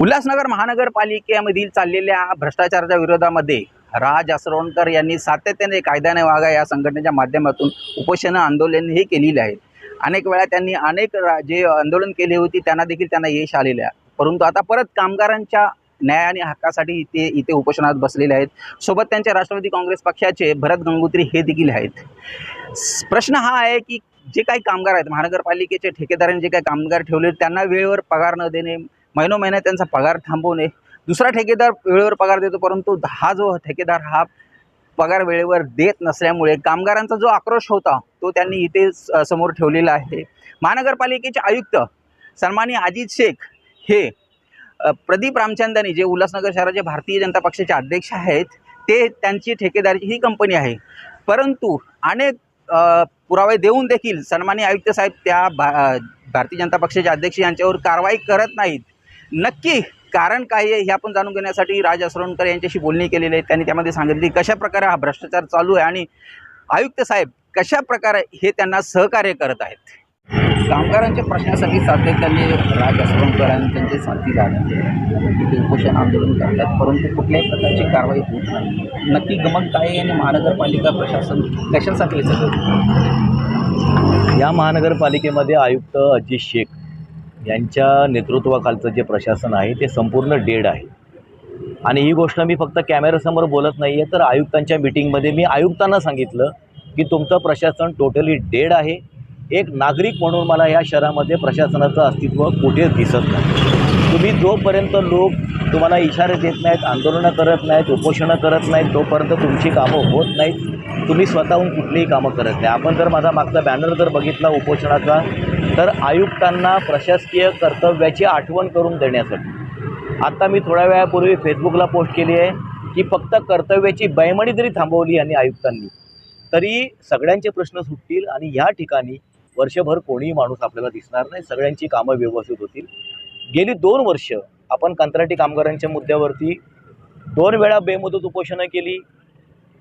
उल्हासनगर महानगरपालिकेमधील चाललेल्या भ्रष्टाचाराच्या विरोधामध्ये राज असरोणकर यांनी सातत्याने कायद्याने वागा या संघटनेच्या माध्यमातून उपोषणं आंदोलन हे केलेली आहेत. अनेक वेळा त्यांनी अनेक रा- जे आंदोलन केली होती त्यांना देखील त्यांना यश आलेले आहे. परंतु आता परत कामगारांच्या न्याय आणि हक्कासाठी ते इथे उपोषणात बसलेले आहेत. सोबत त्यांचे राष्ट्रवादी काँग्रेस पक्षाचे भरत गंगोत्री हे देखील आहेत. प्रश्न हा आहे की जे काही कामगार आहेत महानगरपालिकेचे ठेकेदारांनी जे काही कामगार ठेवले त्यांना वेळेवर पगार न देणे महिनो महिनोमहिन्यात त्यांचा पगार थांबवणे दुसरा ठेकेदार वेळेवर पगार देतो परंतु हा जो ठेकेदार हा पगार वेळेवर देत नसल्यामुळे कामगारांचा जो आक्रोश होता तो त्यांनी इथे स- समोर ठेवलेला आहे. महानगरपालिकेचे आयुक्त सन्मानी अजित शेख हे प्रदीप रामचंदानी जे उल्हासनगर शहराचे भारतीय जनता पक्षाचे अध्यक्ष आहेत ते त्यांची ठेकेदारीची ही कंपनी आहे. परंतु अनेक पुरावे देऊन देखील सन्मानी आयुक्त साहेब त्या भा भारतीय जनता पक्षाचे अध्यक्ष यांच्यावर कारवाई करत नाहीत. नक्की कारण काय आहे हे आपण जाणून घेण्यासाठी राज असरोणकर यांच्याशी बोलणी केलेली आहे. त्यांनी त्यामध्ये सांगितली कशा प्रकारे हा भ्रष्टाचार चालू आहे आणि आयुक्त साहेब कशा प्रकारे हे त्यांना सहकार्य करत आहेत? कामगारांच्या प्रश्नासाठी सातत्याने राज असरोणकर आणि त्यांचे साथीदार तिथे उपोषण आंदोलन करतात परंतु कुठल्याही प्रकारची कारवाई होत नाही. नक्की गमन काय आहे आणि महानगरपालिका प्रशासन कशासाठी हे या महानगरपालिकेमध्ये आयुक्त अजित शेख यांच्या नेतृत्वाखालचं जे प्रशासन आहे ते संपूर्ण डेड आहे. आणि ही गोष्ट मी फक्त कॅमेऱ्यासमोर बोलत नाही आहे तर आयुक्तांच्या मिटिंगमध्ये मी आयुक्तांना सांगितलं की तुमचं प्रशासन टोटली डेड आहे. एक नागरिक म्हणून मला या शहरामध्ये प्रशासनाचं अस्तित्व कुठेच दिसत नाही. तुम्ही जोपर्यंत लोक तुम्हाला इशारे देत नाहीत आंदोलनं करत नाहीत उपोषणं करत नाहीत तोपर्यंत तुमची कामं होत नाहीत. तुम्ही स्वतःहून कुठलीही कामं करत नाही. आपण जर माझा मागचा बॅनर जर बघितला उपोषणाचा तर आयुक्तांना प्रशासकीय कर्तव्याची आठवण करून देण्यासाठी. आत्ता मी थोड्या वेळापूर्वी फेसबुकला पोस्ट केली आहे की फक्त कर्तव्याची बैमणी जरी थांबवली आणि आयुक्तांनी तरी सगळ्यांचे प्रश्न सुटतील आणि ह्या ठिकाणी वर्षभर कोणीही माणूस आपल्याला दिसणार नाही सगळ्यांची कामं व्यवस्थित होतील. गेली दोन वर्ष आपण कंत्राटी कामगारांच्या मुद्द्यावरती दोन वेळा बेमुदत उपोषणं केली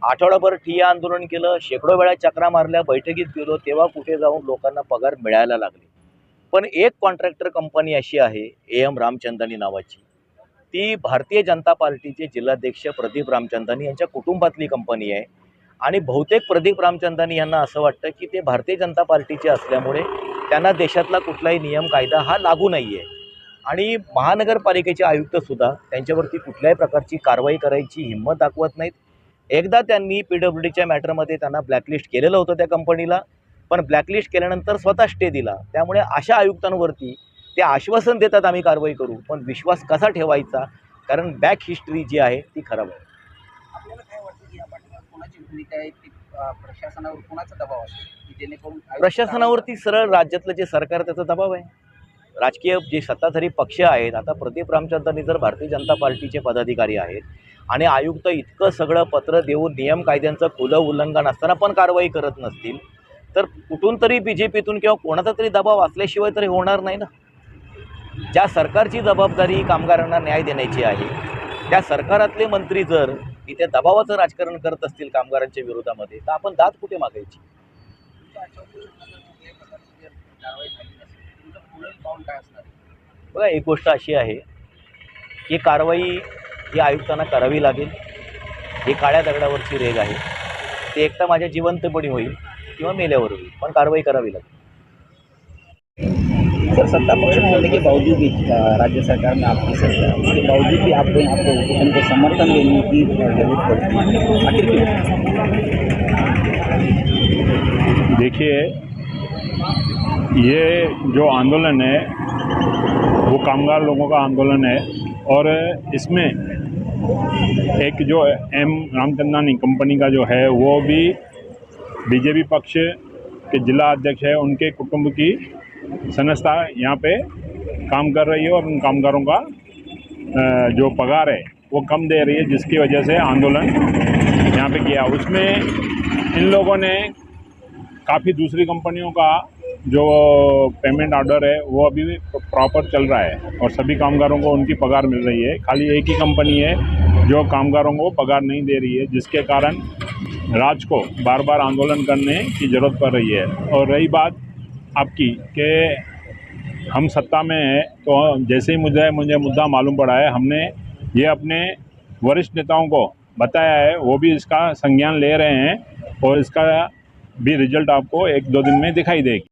आठवडाभर ठिय्या आंदोलन केलं शेकडो वेळा चक्रा मारल्या बैठकीत गेलो तेव्हा कुठे जाऊन लोकांना पगार मिळायला लागले. पण एक कॉन्ट्रॅक्टर कंपनी अशी आहे ए एम रामचंदानी नावाची. ती भारतीय जनता पार्टीचे जिल्हाध्यक्ष प्रदीप रामचंदानी यांच्या कुटुंबातली कंपनी आहे. आणि बहुतेक प्रदीप रामचंदानी यांना असं वाटतं की ते भारतीय जनता पार्टीचे असल्यामुळे त्यांना देशातला कुठलाही नियम कायदा हा लागू नाही आहे आणि महानगरपालिकेचे आयुक्तसुद्धा त्यांच्यावरती कुठल्याही प्रकारची कारवाई करायची हिंमत दाखवत नाहीत. एकदा त्यांनी पी डब्ल्यू डीच्या मॅटरमध्ये त्यांना ब्लॅकलिस्ट केलेलं होतं त्या कंपनीला पण ब्लॅकलिस्ट केल्यानंतर स्वतः स्टे दिला. त्यामुळे अशा आयुक्तांवरती ते आश्वासन देतात आम्ही कारवाई करू. पण विश्वास कसा ठेवायचा? कारण बॅक हिस्ट्री जी आहे ती खराब आहे. आपल्याला काय वाटतं की या पाठीमागे कोणाची भूमिका आहे? की अ, प्रशासनावर कोणाचा दबाव प्रशासनावरती सरळ राज्यातलं जे सरकार त्याचा दबाव आहे. राजकीय जे सत्ताधारी पक्ष आहेत आता प्रदीप रामचंद्रांनी जर भारतीय जनता पार्टीचे पदाधिकारी आहेत आणि आयुक्त इतकं सगळं पत्र देऊन नियम कायद्यांचं खुलं उल्लंघन असताना पण कारवाई करत नसतील तर कुठून तरी बी जे पीतून किंवा कोणाचा तरी दबाव असल्याशिवाय तरी होणार नाही ना. ज्या सरकारची जबाबदारी कामगारांना न्याय देण्याची आहे त्या सरकारातले मंत्री जर इथे दबावाचं राजकारण करत असतील कामगारांच्या विरोधामध्ये तर आपण दाद कुठे मागायची? बघा एक गोष्ट अशी आहे की कारवाई ही आयुक्तांना करावी लागेल. ही काळ्या दगडावरची रेग आहे. ते एकटा माझ्या जिवंतपणी होईल किंवा मेल्यावर होईल पण कारवाई करावी लागेल. सर सत्ता पक्ष में होने के बावजूद भी राज्य सरकार में आपकी सरकार उसके बावजूद भी आपको यहाँ पर ओपोजिशन को समर्थन देने की जरूरत पड़ती है आखिर क्यों देखिए ये जो आंदोलन है, वो कामगार लोगों का आंदोलन है और इसमें एक जो एम रामचंदानी कंपनी का जो है, वो भी बीजेपी पक्ष के जिला अध्यक्ष है, उनके कुटुंब की संस्था यहाँ पे काम कर रही है और उन कामगारों का जो पगार है, वो कम दे रही है, जिसकी वजह से आंदोलन यहाँ पे किया। उसमें इन लोगों ने काफ़ी दूसरी कंपनियों का जो पेमेंट ऑर्डर है, वो अभी प्रॉपर चल रहा है और सभी कामगारों को उनकी पगार मिल रही है। खाली एक ही कंपनी है जो कामगारों को पगार नहीं दे रही है, जिसके कारण राज को बार बार आंदोलन करने की ज़रूरत पड़ रही है। और रही बात आपकी कि हम सत्ता में हैं तो जैसे ही मुझे मुझे मुद्दा मालूम पड़ा है, हमने ये अपने वरिष्ठ नेताओं को बताया है, वो भी इसका संज्ञान ले रहे हैं और इसका भी रिज़ल्ट आपको एक दो दिन में दिखाई देगी।